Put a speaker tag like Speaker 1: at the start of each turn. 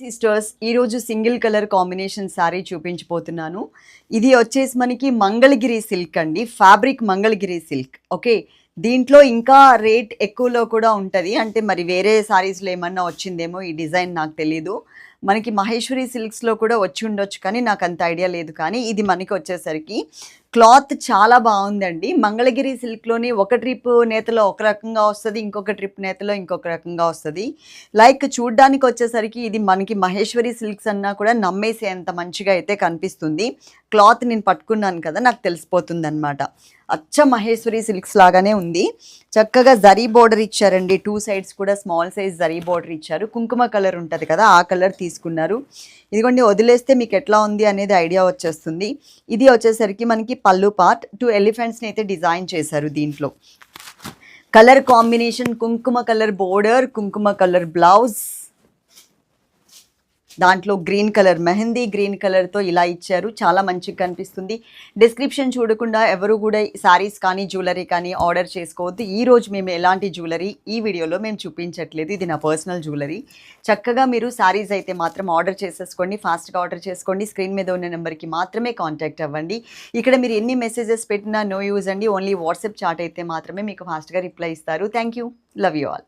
Speaker 1: Sisters ఈరోజు single colour combination sari చూపించిపోతున్నాను ఇది వచ్చేసి మనకి మంగళగిరి సిల్క్ అండి. Fabric Mangalagiri silk. ఓకే? దీంట్లో ఇంకా రేట్ ఎక్కువలో కూడా ఉంటుంది. అంటే మరి వేరే శారీస్లో ఏమన్నా వచ్చిందేమో ఈ డిజైన్ నాకు తెలీదు. మనకి మహేశ్వరి సిల్క్స్లో కూడా వచ్చి ఉండొచ్చు కానీ నాకు అంత ఐడియా లేదు. కానీ ఇది మనకి వచ్చేసరికి క్లాత్ చాలా బాగుందండి. మంగళగిరి సిల్క్లోని ఒక ట్రిప్ నేతలో ఒక రకంగా వస్తుంది ఇంకొక ట్రిప్ నేతలో ఇంకొక రకంగా వస్తుంది. లైక్ చూడ్డానికి వచ్చేసరికి ఇది మనకి మహేశ్వరి సిల్క్స్ అన్నా కూడా నమ్మేసేంత మంచిగా అయితే కనిపిస్తుంది. క్లాత్ నేను పట్టుకున్నాను కదా నాకు తెలిసిపోతుంది అనమాట అచ్చ మహేశ్వరి సిల్క్స్ లాగానే ఉంది. చక్కగా జరీ బోర్డర్ ఇచ్చారండి. టూ సైడ్స్ కూడా స్మాల్ సైజ్ జరీ బోర్డర్ ఇచ్చారు. కుంకుమ కలర్ ఉంటుంది కదా ఆ కలర్ తీసుకున్నారు. ఇదిగోండి వదిలేస్తే మీకు ఎట్లా ఉంది అనేది ఐడియా వచ్చేస్తుంది. ఇది వచ్చేసరికి మనకి పళ్ళు పార్ట్ టూ ఎలిఫెంట్స్ని అయితే డిజైన్ చేశారు దీంట్లో. కలర్ కాంబినేషన్ కుంకుమ కలర్ బోర్డర్ కుంకుమ కలర్ బ్లౌజ్ దాంట్లో గ్రీన్ కలర్ మెహందీ గ్రీన్ కలర్తో ఇలా ఇచ్చారు. చాలా మంచిగా కనిపిస్తుంది. డిస్క్రిప్షన్ చూడకుండా ఎవరు కూడా శారీస్ కానీ జ్యువెలరీ కానీ ఆర్డర్ చేసుకోవద్దు. ఈరోజు మేము ఎలాంటి జ్యువెలరీ ఈ వీడియోలో మేము చూపించట్లేదు. ఇది నా పర్సనల్ జ్యువెలరీ చక్కగా మీరు శారీస్ అయితే మాత్రం ఆర్డర్ చేసేసుకోండి. ఫాస్ట్గా ఆర్డర్ చేసుకోండి. స్క్రీన్ మీద ఉన్న నెంబర్కి మాత్రమే కాంటాక్ట్ అవ్వండి. ఇక్కడ మీరు ఎన్ని మెసేజెస్ పెట్టినా నో యూజ్ అండి. ఓన్లీ వాట్సాప్ చాట్ అయితే మాత్రమే మీకు ఫాస్ట్గా రిప్లై ఇస్తారు. Thank you love you all